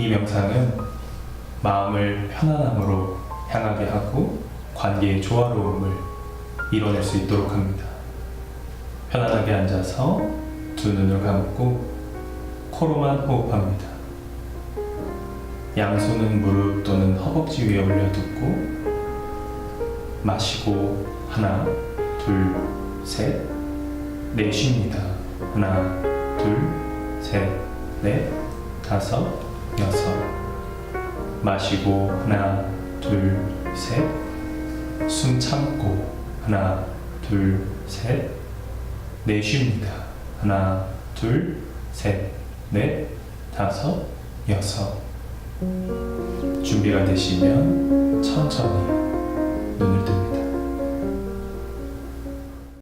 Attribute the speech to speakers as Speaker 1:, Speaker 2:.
Speaker 1: 이 명상은 마음을 편안함으로 향하게 하고 관계의 조화로움을 이뤄낼 수 있도록 합니다. 편안하게 앉아서 두 눈을 감고 코로만 호흡합니다. 양손은 무릎 또는 허벅지 위에 올려두고 마시고 하나, 둘, 셋, 내쉽니다. 하나, 둘, 셋, 넷, 다섯, 여섯. 마시고 하나, 둘, 셋. 숨 참고 하나, 둘, 셋. 내쉽니다. 하나, 둘, 셋, 넷, 다섯, 여섯. 준비가 되시면 천천히.